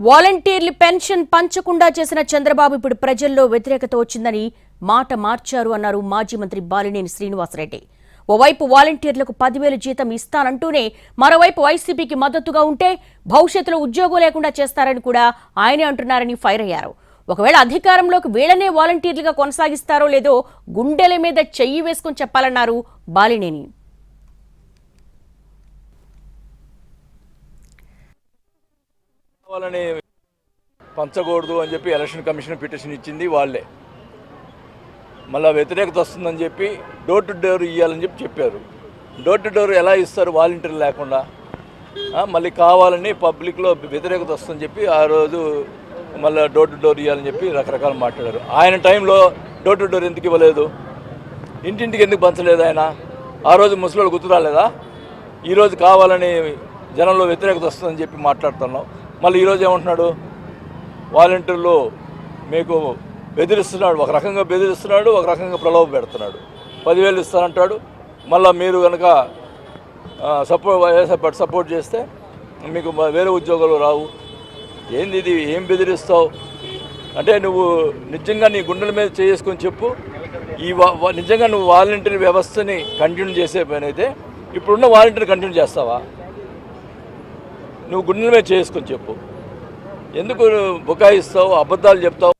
వాలంటీర్లు పెన్షన్ పంచకుండా చేసిన చంద్రబాబు ఇప్పుడు ప్రజల్లో వ్యతిరేకత వచ్చిందని మాట మార్చారు అన్నారు మాజీ మంత్రి బాలినేని శ్రీనివాసరెడ్డి. ఓవైపు వాలంటీర్లకు పదివేలు జీతం ఇస్తానంటూనే మరోవైపు వైసీపీకి మద్దతుగా ఉంటే భవిష్యత్తులో ఉద్యోగం లేకుండా చేస్తారని కూడా ఆయనే అంటున్నారని ఫైర్ అయ్యారు. ఒకవేళ అధికారంలోకి వీళ్ళనే వాలంటీర్లుగా కొనసాగిస్తారో లేదో గుండెల మీద చెయ్యి వేసుకొని చెప్పాలన్నారు బాలినేని. వాళ్ళని పంచకూడదు అని చెప్పి ఎలక్షన్ కమిషన్ పిటిషన్ ఇచ్చింది వాళ్ళే. మళ్ళీ వ్యతిరేకత వస్తుందని చెప్పి డోర్ టు డోర్ ఇవ్వాలని చెప్పి చెప్పారు. డోర్ టు డోర్ ఎలా ఇస్తారు వాలంటీర్ లేకుండా? మళ్ళీ కావాలని పబ్లిక్లో వ్యతిరేకత వస్తుందని చెప్పి ఆ రోజు మళ్ళీ డోర్ టు డోర్ ఇవ్వాలని చెప్పి రకరకాలు మాట్లాడారు. ఆయన టైంలో డోర్ టు డోర్ ఎందుకు ఇవ్వలేదు? ఇంటింటికి ఎందుకు పంచలేదు ఆయన? ఆ రోజు ముసలి గుర్తు రాలేదా? ఈరోజు కావాలని జనంలో వ్యతిరేకత వస్తుందని చెప్పి మాట్లాడుతున్నాం. మళ్ళీ ఈరోజు ఏమంటున్నాడు? వాలంటీర్లు మీకు బెదిరిస్తున్నాడు ఒక రకంగా బెదిరిస్తున్నాడు ఒక రకంగా ప్రలోభ పెడుతున్నాడు. పదివేలు ఇస్తానంటాడు. మళ్ళీ మీరు కనుక సపోర్ట్ సపోర్ట్ చేస్తే మీకు వేరే ఉద్యోగాలు రావు. ఏంది ఇది? ఏం బెదిరిస్తావు? అంటే నువ్వు నిజంగా నీ గుండెల మీద చేసుకొని చెప్పు. ఈ నిజంగా నువ్వు వాలంటీర్ వ్యవస్థని కంటిన్యూ చేసే పని అయితే ఇప్పుడున్న వాలంటీర్ కంటిన్యూ చేస్తావా? నువ్వు గుండెల మీద చేసుకొని చెప్పు. ఎందుకు బుకాయిస్తావు అబద్ధాలు చెప్తావు?